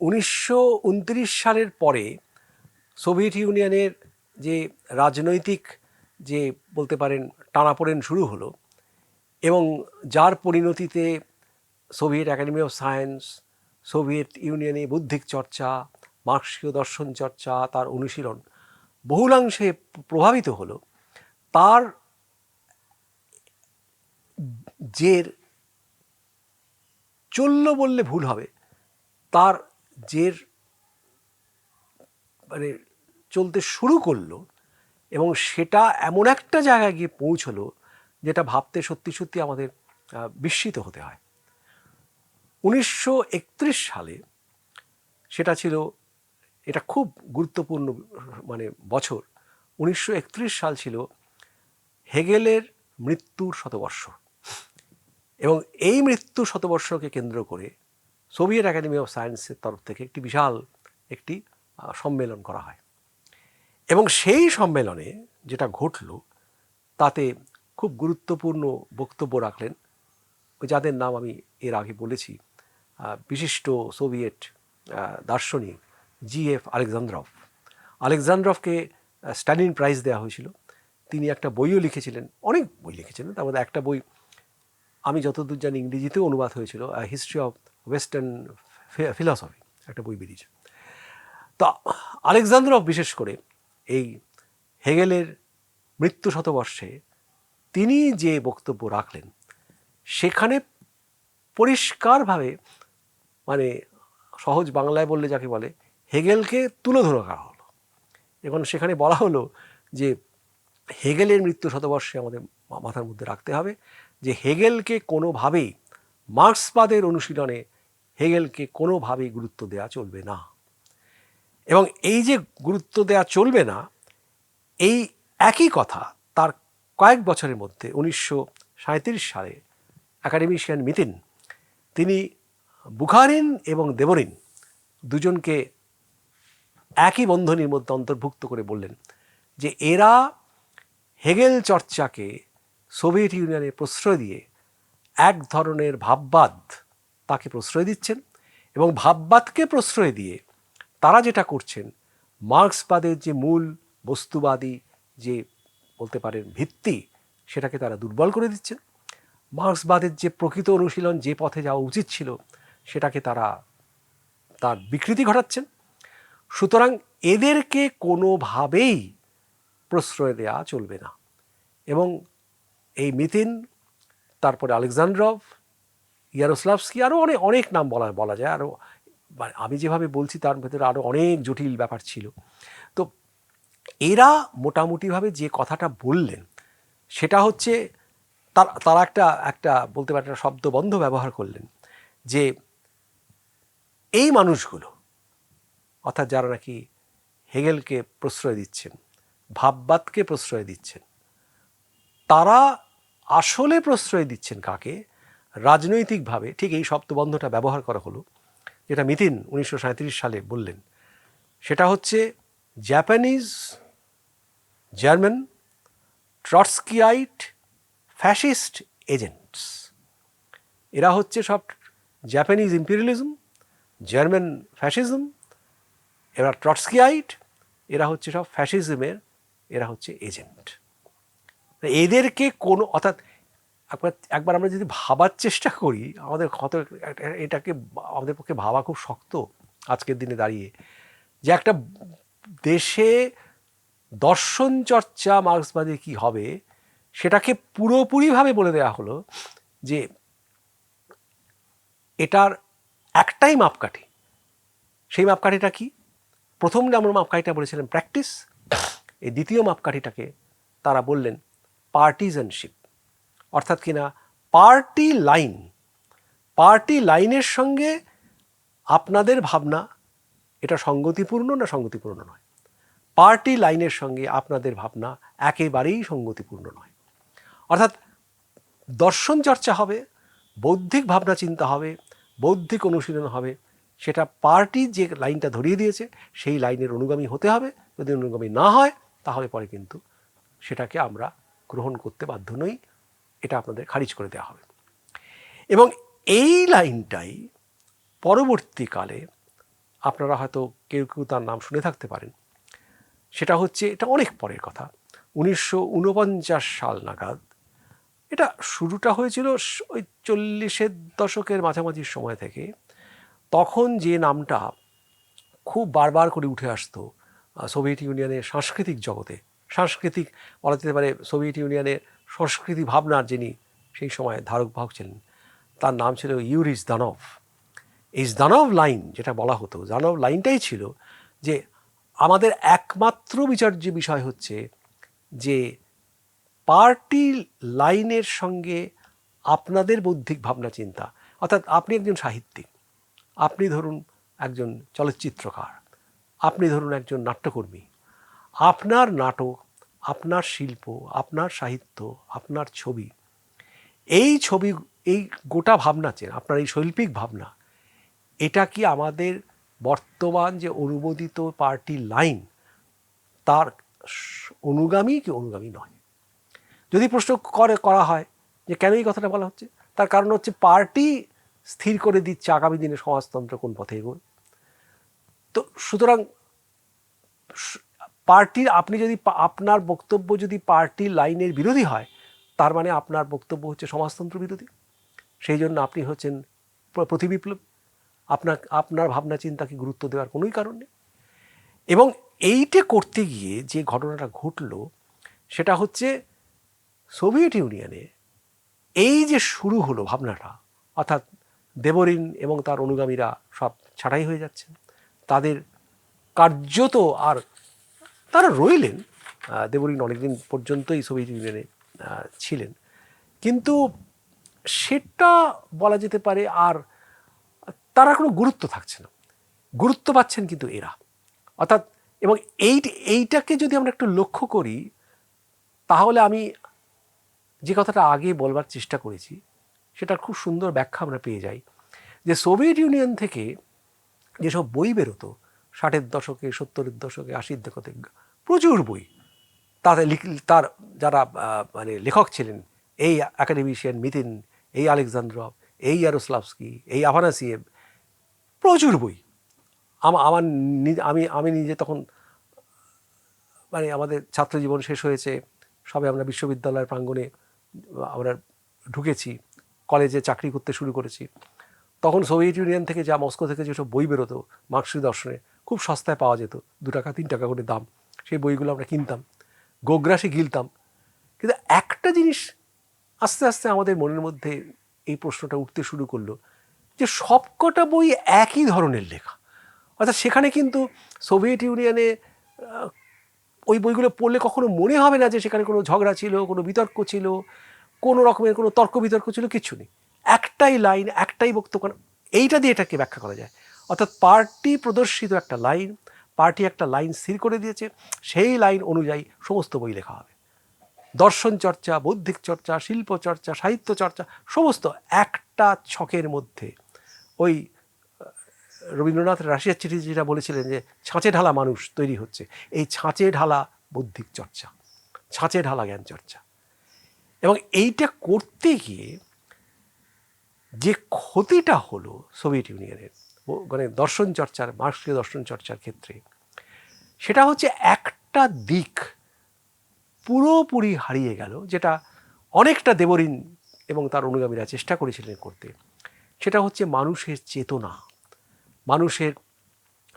উনিশশো সালের পরে সোভিয়েত ইউনিয়নের যে রাজনৈতিক যে বলতে পারেন টানাপোড়েন শুরু হলো এবং যার পরিণতিতে Soviet academy of science, Soviet ইউনিয়নে বৌদ্ধিক চর্চা, মার্ক্সীয় দর্শন চর্চা, তার অনুশীলন বহুলাংশে প্রভাবিত হলো, তার জের চলল বললে ভুল হবে, তার জের মানে চলতে শুরু করল এবং সেটা এমন একটা জায়গায় গিয়ে পৌঁছলো যেটা ভাবতে সত্যি সত্যি আমাদের বিস্মিত হতে হয়। উনিশশো একত্রিশ সালে সেটা ছিল, এটা খুব গুরুত্বপূর্ণ মানে বছর, উনিশশো একত্রিশ সাল ছিল হেগেলের মৃত্যুর শতবর্ষ। এবং এই মৃত্যু শতবর্ষকে কেন্দ্র করে সোভিয়েত একাডেমি অফ সায়েন্সের তরফ থেকে একটি বিশাল একটি সম্মেলন করা হয়। এবং সেই সম্মেলনে যেটা ঘটল, তাতে খুব গুরুত্বপূর্ণ বক্তব্য রাখলেন, যাদের নাম আমি এর আগে বলেছি বিশিষ্ট সোভিয়েট দার্শনিক জি এফ আলেকজান্দ্রফ। আলেকজান্দ্রফকে স্ট্যালিন প্রাইজ দেওয়া হয়েছিল। তিনি একটা বইও লিখেছিলেন, অনেক বই লিখেছিলেন, তার মধ্যে একটা বই আমি যতদূর জানি ইংরেজিতেও অনুবাদ হয়েছিল হিস্ট্রি অফ ওয়েস্টার্ন ফিলসফি একটা বই বেরিয়েছে। তো আলেকজান্দ্রফ বিশেষ করে এই হেগেলের মৃত্যু শতবর্ষে তিনি যে বক্তব্য রাখলেন, সেখানে পরিষ্কারভাবে মানে সহজ বাংলায় বললে যাকে বলে, হেগেলকে তুলে ধরা করা হলো। এবং সেখানে বলা হলো যে হেগেলের মৃত্যু শতবর্ষে আমাদের মাথার মধ্যে রাখতে হবে যে হেগেলকে কোনোভাবেই মার্ক্সবাদের অনুশীলনে হেগেলকে কোনোভাবেই গুরুত্ব দেওয়া চলবে না। এবং এই যে গুরুত্ব দেওয়া চলবে না, এই একই কথা তার কয়েক বছরের মধ্যে উনিশশো সালে অ্যাকাডেমিশিয়ান মিতিন, তিনি বুখারিন এবং দেবরিন দুজনকে একই বন্ধনীর মধ্যে অন্তর্ভুক্ত করে বললেন যে এরা হেগেল চর্চাকে সোভিয়েত ইউনিয়নে প্রশ্রয় দিয়ে এক ধরনের ভাববাদ তাকে প্রশ্রয় দিচ্ছেন এবং ভাববাদকে প্রশ্রয় দিয়ে তারা যেটা করছেন, মার্ক্সবাদের যে মূল বস্তুবাদী যে বলতে পারেন ভিত্তি, সেটাকে তারা দুর্বল করে দিচ্ছেন। মার্ক্সবাদের যে প্রকৃত অনুশীলন যে পথে যাওয়া উচিত ছিল, সেটাকে তারা তার বিকৃতি ঘটাচ্ছেন। সুতরাং এদেরকে কোনোভাবেই প্রশ্রয় দেওয়া চলবে না। এবং এই মিতিন তারপরে আলেকজান্ড্রভ ইয়ারোস্লাভস্কি আরও অনেক অনেক নাম বলা বলা যায়। আরও মানে আমি যেভাবে বলছি তার ভেতরে আরও অনেক জটিল ব্যাপার ছিল। তো এরা মোটামুটিভাবে যে কথাটা বললেন, সেটা হচ্ছে তার, তারা একটা একটা বলতে পারে একটা শব্দবন্ধ ব্যবহার করলেন যে এই মানুষগুলো, অর্থাৎ যারা নাকি হেগেলকে প্রশ্রয় দিচ্ছেন, ভাববাদকে প্রশ্রয় দিচ্ছেন, তারা আসলে প্রশ্রয় দিচ্ছেন কাকে? রাজনৈতিকভাবে ঠিক এই শব্দবন্ধটা ব্যবহার করা হলো, যেটা মিতিন উনিশশো সালে বললেন। সেটা হচ্ছে Japanese German Trotskyite fascist agents এরা হচ্ছে সব জাপানিজ ইম্পিরিয়ালিজম জার্মান ফ্যাসিজম এরা ট্রটস্কিয়াইট এরা হচ্ছে সব ফ্যাসিজমের এরা হচ্ছে এজেন্ট এদেরকে কোনো, অর্থাৎ একবার একবার আমরা যদি ভাবার চেষ্টা করি, আমাদের কত এটাকে আমাদের পক্ষে ভাবা খুব শক্ত আজকের দিনে দাঁড়িয়ে, যে একটা দেশে দর্শন চর্চা মার্ক্সবাদী কি হবে, সেটাকে পুরোপুরিভাবে বলে দেওয়া হলো যে এটার একটাই মাপকাঠি। সেই মাপকাঠিটা কি? প্রথম আমরা মাপকাঠিটা বলেছিলেন প্র্যাকটিস, এই দ্বিতীয় মাপকাঠিটাকে তারা বললেন পার্টিজানশিপ। অর্থাৎ কিনা পার্টি লাইন, পার্টি লাইনের সঙ্গে আপনাদের ভাবনা, এটা সঙ্গতিপূর্ণ না সঙ্গতিপূর্ণ নয়? পার্টি লাইনের সঙ্গে আপনাদের ভাবনা একেবারেই সঙ্গতিপূর্ণ নয়। অর্থাৎ দর্শন চর্চা হবে, বৌদ্ধিক ভাবনা চিন্তা হবে, বৌদ্ধিক অনুশীলন হবে, সেটা পার্টি যে লাইনটা ধরিয়ে দিয়েছে, সেই লাইনের অনুগামী হতে হবে, যদি অনুগামী না হয়, তাহলে পরে কিন্তু সেটাকে আমরা গ্রহণ করতে বাধ্য নই। এটা আপনাদের খারিজ করে দেওয়া হবে। এবং এই লাইনটাই পরবর্তীকালে আপনারা হয়তো কেউ কেউ তার নাম শুনে থাকতে পারেন। সেটা হচ্ছে, এটা অনেক পরের কথা। উনিশশো উনপঞ্চাশ সাল নাগাদ এটা শুরুটা হয়েছিল ওই চল্লিশের দশকের মাঝামাঝি সময় থেকে। তখন যে নামটা খুব বারবার করে উঠে আসতো সোভিয়েত ইউনিয়নের সাংস্কৃতিক জগতে। সাংস্কৃতিক বলা যেতে পারে, সোভিয়েত ইউনিয়নের সংস্কৃতি ভাবনার যিনি সেই সময় ধারক বাহক ছিলেন, তার নাম ছিল ইউরিস দানভ এই দানব লাইন যেটা বলা হতো, দানব লাইনটাই ছিল যে আমাদের একমাত্র বিচার্য বিষয় হচ্ছে যে পার্টি লাইনের সঙ্গে আপনাদের বৌদ্ধিক ভাবনা চিন্তা। অর্থাৎ আপনি একজন সাহিত্যিক, আপনি ধরুন একজন চলচ্চিত্রকার, আপনি ধরুন একজন নাট্যকর্মী, আপনার নাটক আপনার শিল্প, আপনার সাহিত্য, আপনার ছবি, এই ছবি, এই গোটা ভাবনা চেন, আপনার এই শৈল্পিক ভাবনা, এটা কি আমাদের বর্তমান যে অনুমোদিত পার্টি লাইন, তার অনুগামী কি অনুগামী নয়? যদি প্রশ্ন করে, করা হয় যে কেন এই কথাটা বলা হচ্ছে, তার কারণ হচ্ছে পার্টি স্থির করে দিচ্ছে আগামী দিনে সমাজতন্ত্র কোন পথে এগোয়। তো সুতরাং পার্টির, আপনি যদি আপনার বক্তব্য যদি পার্টির লাইনের বিরোধী হয়, তার মানে আপনার বক্তব্য হচ্ছে সমাজতন্ত্র বিরোধী। সেই জন্য আপনি হচ্ছেন প্র- প্রতিবিপ্লব আপনার আপনার ভাবনা চিন্তাকে গুরুত্ব দেওয়ার কোনোই কারণ নেই। এবং এইটা করতে গিয়ে যে ঘটনাটা ঘটলো, সেটা হচ্ছে সোভিয়েত ইউনিয়নে এই যে শুরু হলো ভাবনাটা, অর্থাৎ দেবরিন এবং তার অনুগামীরা সব ছাঁটাই হয়ে যাচ্ছেন। তাদের কার্যত আর তারা রইলেন। দেবরিন অনেকদিন পর্যন্তই সোভিয়েত ইউনিয়নে ছিলেন। কিন্তু সেটা বলা যেতে পারে আর তারা কোনো গুরুত্ব থাকছে না। গুরুত্ব পাচ্ছেন কিন্তু এরা। অর্থাৎ, এবং এই, এইটাকে যদি আমরা একটু লক্ষ্য করি, তাহলে আমি যে কথাটা আগে বলবার চেষ্টা করেছি সেটার খুব সুন্দর ব্যাখ্যা আমরা পেয়ে যাই। যে সোভিয়েত ইউনিয়ন থেকে যেসব বই বেরোতো ষাটের দশকে, সত্তরের দশকে, আশির দশকে প্রচুর বই। লিখ- তার যারা মানে লেখক ছিলেন, এই একাডেমিশিয়ান মিতিন, এই আলেকজান্দ্রভ, এই ইয়ারোস্লাভস্কি, এই আভানাসিয়েভ, প্রচুর বই। আমা- আমার আমি আমি নিজে তখন মানে আমাদের ছাত্র জীবন শেষ হয়েছে, সবে আমরা বিশ্ববিদ্যালয়ের প্রাঙ্গণে, আমরা ঢুকেছি, কলেজে চাকরি করতে শুরু করেছি। তখন সোভিয়েত ইউনিয়ন থেকে যা মস্কো থেকে যেসব বই বেরোতো মার্কসি দর্শনে খুব সস্তায় পাওয়া যেত, দু টাকা, তিন টাকা করে দাম। সেই বইগুলো আমরা কিনতাম গোগ্রাসে গিলতাম। কিন্তু একটা জিনিস আস্তে আস্তে আমাদের মনের মধ্যে এই প্রশ্নটা উঠতে শুরু করল যে সবকটা বই একই ধরনের লেখা। অর্থাৎ সেখানে কিন্তু সোভিয়েত ইউনিয়নে ওই বইগুলো পড়লে কখনো মনে হবে না যে সেখানে কোনো ঝগড়া ছিল, কোনো বিতর্ক ছিল, কোনো রকমের কোনো তর্ক বিতর্ক ছিল কিছু নেই। একটাই লাইন, একটাই বক্তব্য, এইটা দিয়ে এটাকে ব্যাখ্যা করা যায়। অর্থাৎ পার্টি প্রদর্শিত একটা লাইন, পার্টি একটা লাইন স্থির করে দিয়েছে, সেই লাইন অনুযায়ী সমস্ত বই লেখা হবে। দর্শন চর্চা, বৌদ্ধিক চর্চা, শিল্প চর্চা, সাহিত্য চর্চা, সমস্ত একটা ছকের মধ্যে। ওই রবীন্দ্রনাথ রাশিয়ার চিঠি যেটা বলেছিলেন যে, ছাঁচে ঢালা মানুষ তৈরি হচ্ছে। এই ছাঁচে ঢালা বৌদ্ধিক চর্চা, ছাঁচে ঢালা জ্ঞান চর্চা। এবং এইটা করতে গিয়ে যে ক্ষতিটা হলো সোভিয়েত ইউনিয়নের মানে দর্শন চর্চার, মার্ক্সীয় দর্শন চর্চার ক্ষেত্রে, সেটা হচ্ছে একটা দিক পুরোপুরি হারিয়ে গেল, যেটা অনেকটা দেবরিন এবং তার অনুগামীরা চেষ্টা করেছিলেন করতে। সেটা হচ্ছে মানুষের চেতনা। মানুষের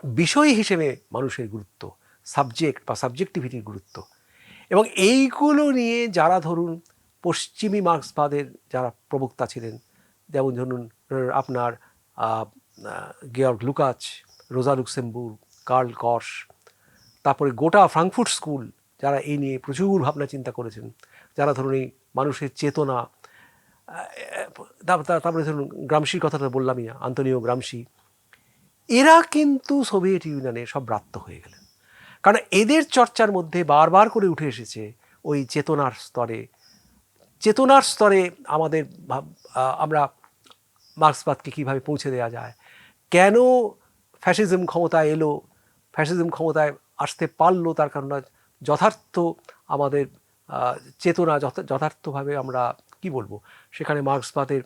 বিষয় হিসেবে মানুষের গুরুত্ব সাবজেক্ট বা সাবজেক্টিভিটির গুরুত্ব। এবং এইগুলো নিয়ে যারা ধরুন পশ্চিমী মার্ক্সবাদের যারা প্রবক্তা ছিলেন যেমন ধরুন, আপনার গেয়র্গ লুকাচ, রোজা লুক্সেমবুর্গ, কার্ল কর্স, তারপরে গোটা ফ্রাঙ্কফুট স্কুল, যারা এই নিয়ে প্রচুর ভাবনা চিন্তা করেছেন। যারা ধরুন এই মানুষের চেতনা তারপরে ধরুন গ্রামসির কথাটা বললামই আন্তনিও গ্রামসি, এরা কিন্তু সোভিয়েত ইউনিয়নে সব ব্রাত্য হয়ে গেলেন। কারণ এদের চর্চার মধ্যে বারবার করে উঠে এসেছে ওই চেতনার স্তরে। চেতনার স্তরে আমাদের আমরা মার্ক্সবাদকে কীভাবে পৌঁছে দেওয়া যায়? কেন ফ্যাসিজম ক্ষমতায় এলো? ফ্যাসিজম ক্ষমতায় আসতে পারল তার কারণ যথার্থ আমাদের চেতনা যথা- যথার্থভাবে আমরা কি বলব? সেখানে মার্ক্সবাদের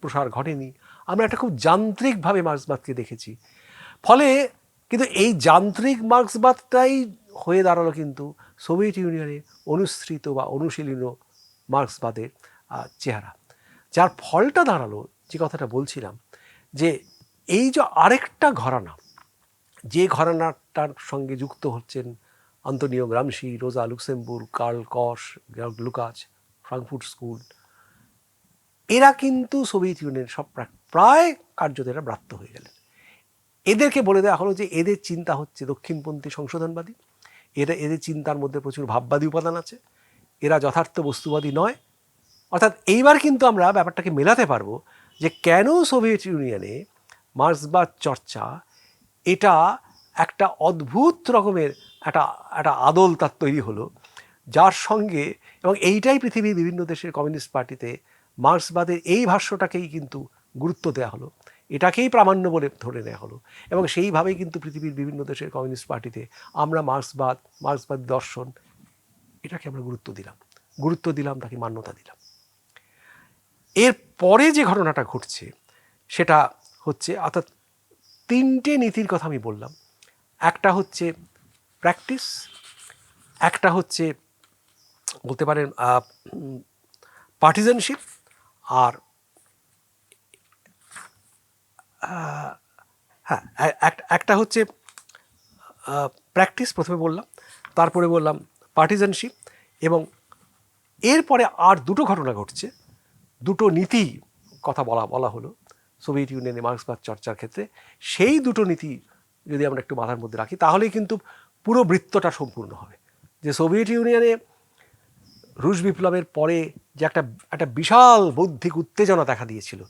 প্রসার ঘটেনি। আমরা একটা খুব যান্ত্রিকভাবে মার্ক্সবাদকে দেখেছি। ফলে কিন্তু এই যান্ত্রিক মার্ক্সবাদটাই হয়ে দাঁড়াল কিন্তু সোভিয়েত ইউনিয়নে অনুসৃত বা অনুশীলন মার্ক্সবাদের চেহারা। যার ফলটা দাঁড়াল, যে কথাটা বলছিলাম, যে এই যে আরেকটা ঘরানা, যে ঘরানাটার সঙ্গে যুক্ত হচ্ছেন Antonio Gramsci, Rosa, Luxemburg, Karl Korsch Lukacs Frankfurt School, এরা কিন্তু সোভিয়েত ইউনিয়নের সব প্রা- প্রায় কার্যত এরা ব্রাত্য হয়ে গেলেন। এদেরকে বলে দেওয়া হলো যে এদের চিন্তা হচ্ছে দক্ষিণপন্থী সংশোধনবাদী, এরা, এদের চিন্তার মধ্যে প্রচুর ভাববাদী উপাদান আছে, এরা যথার্থ বস্তুবাদী নয় অর্থাৎ এইবার কিন্তু আমরা ব্যাপারটাকে মেলাতে পারব যে কেন সোভিয়েত ইউনিয়নে মার্ক্সবাদ চর্চা এটা একটা অদ্ভুত রকমের একটা একটা আদল তার তৈরি হলো, যার সঙ্গে এবং এইটাই পৃথিবীর বিভিন্ন দেশের কমিউনিস্ট পার্টিতে মার্ক্সবাদের এই ভাষ্যটাকেই কিন্তু গুরুত্ব দেওয়া হলো, এটাকেই প্রামাণ্য বলে ধরে নেওয়া হলো এবং সেইভাবেই কিন্তু পৃথিবীর বিভিন্ন দেশের কমিউনিস্ট পার্টিতে আমরা মার্ক্সবাদ মার্ক্সবাদ দর্শন এটাকে আমরা গুরুত্ব দিলাম গুরুত্ব দিলাম, তাকে মান্যতা দিলাম। এর পরে যে ঘটনাটা ঘটছে, সেটা হচ্ছে, অর্থাৎ তিনটে নীতির কথা আমি বললাম। একটা হচ্ছে প্র্যাকটিস একটা হচ্ছে বলতে পারেন পার্টিজানশিপ আর হ্যাঁ এক- একটা হচ্ছে প্র্যাকটিস প্রথমে বললাম, তারপরে বললাম পার্টিজানশিপ এবং এরপরে আর দুটো ঘটনা ঘটছে। দুটো নীতি কথা বলা বলা হলো। সোভিয়েত ইউনিয়নে মার্ক্সবাদ চর্চার ক্ষেত্রে। সেই দুটো নীতি যদি আমরা একটু মাথার মধ্যে রাখি, তাহলেই কিন্তু পুরো বৃত্তটা সম্পূর্ণ হবে। যে সোভিয়েত ইউনিয়নে রুশ বিপ্লবের পরে যে একটা একটা বিশাল বৌদ্ধিক উত্তেজনা দেখা দিয়েছিল।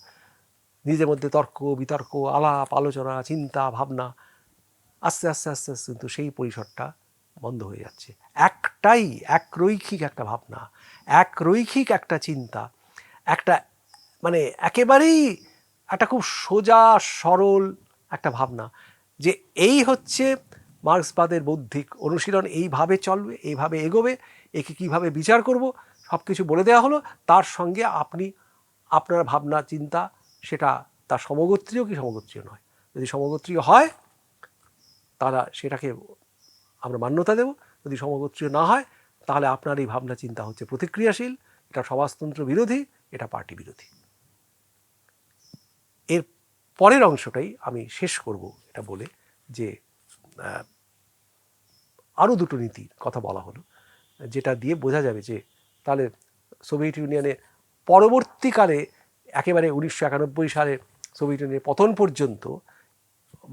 নিজের মধ্যে তর্ক, বিতর্ক, আলাপ, আলোচনা, চিন্তা, ভাবনা, আস্তে আস্তে আস্তে আস্তে কিন্তু সেই পরিসরটা বন্ধ হয়ে যাচ্ছে। একটাই একরৈখিক একটা ভাবনা একরৈখিক একটা চিন্তা একটা মানে একেবারেই একটা খুব সোজা, সরল একটা ভাবনা যে এই হচ্ছে মার্ক্সবাদের বৌদ্ধিক অনুশীলন, এইভাবে চলবে, এইভাবে এগোবে, একে কীভাবে বিচার করব সব কিছু বলে দেওয়া হলো। তার সঙ্গে আপনি আপনার ভাবনা, চিন্তা, সেটা তার সমগোত্রীয় কি সমগোত্রীয় নয়। যদি সমগোত্রীয় হয়, তারা সেটাকে আমরা মান্যতা দেব। যদি সমগোত্রীয় না হয়, তাহলে আপনার এই ভাবনা, চিন্তা হচ্ছে প্রতিক্রিয়াশীল। এটা সমাজতন্ত্র বিরোধী। এটা পার্টি বিরোধী। এর পরের অংশটাই আমি শেষ করব এটা বলে যে আরও দুটো নীতির কথা বলা হলো, যেটা দিয়ে বোঝা যাবে যে, তাহলে সোভিয়েত ইউনিয়নে পরবর্তীকালে একেবারে উনিশশো একানব্বই সালে সোভিয়েত ইউনিয়নের পতন পর্যন্ত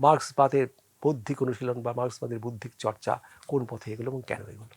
মার্ক্সবাদের বৌদ্ধিক অনুশীলন বা মার্ক্সবাদের বৌদ্ধিক চর্চা কোন পথে এগুলো এবং কেন এগুলো?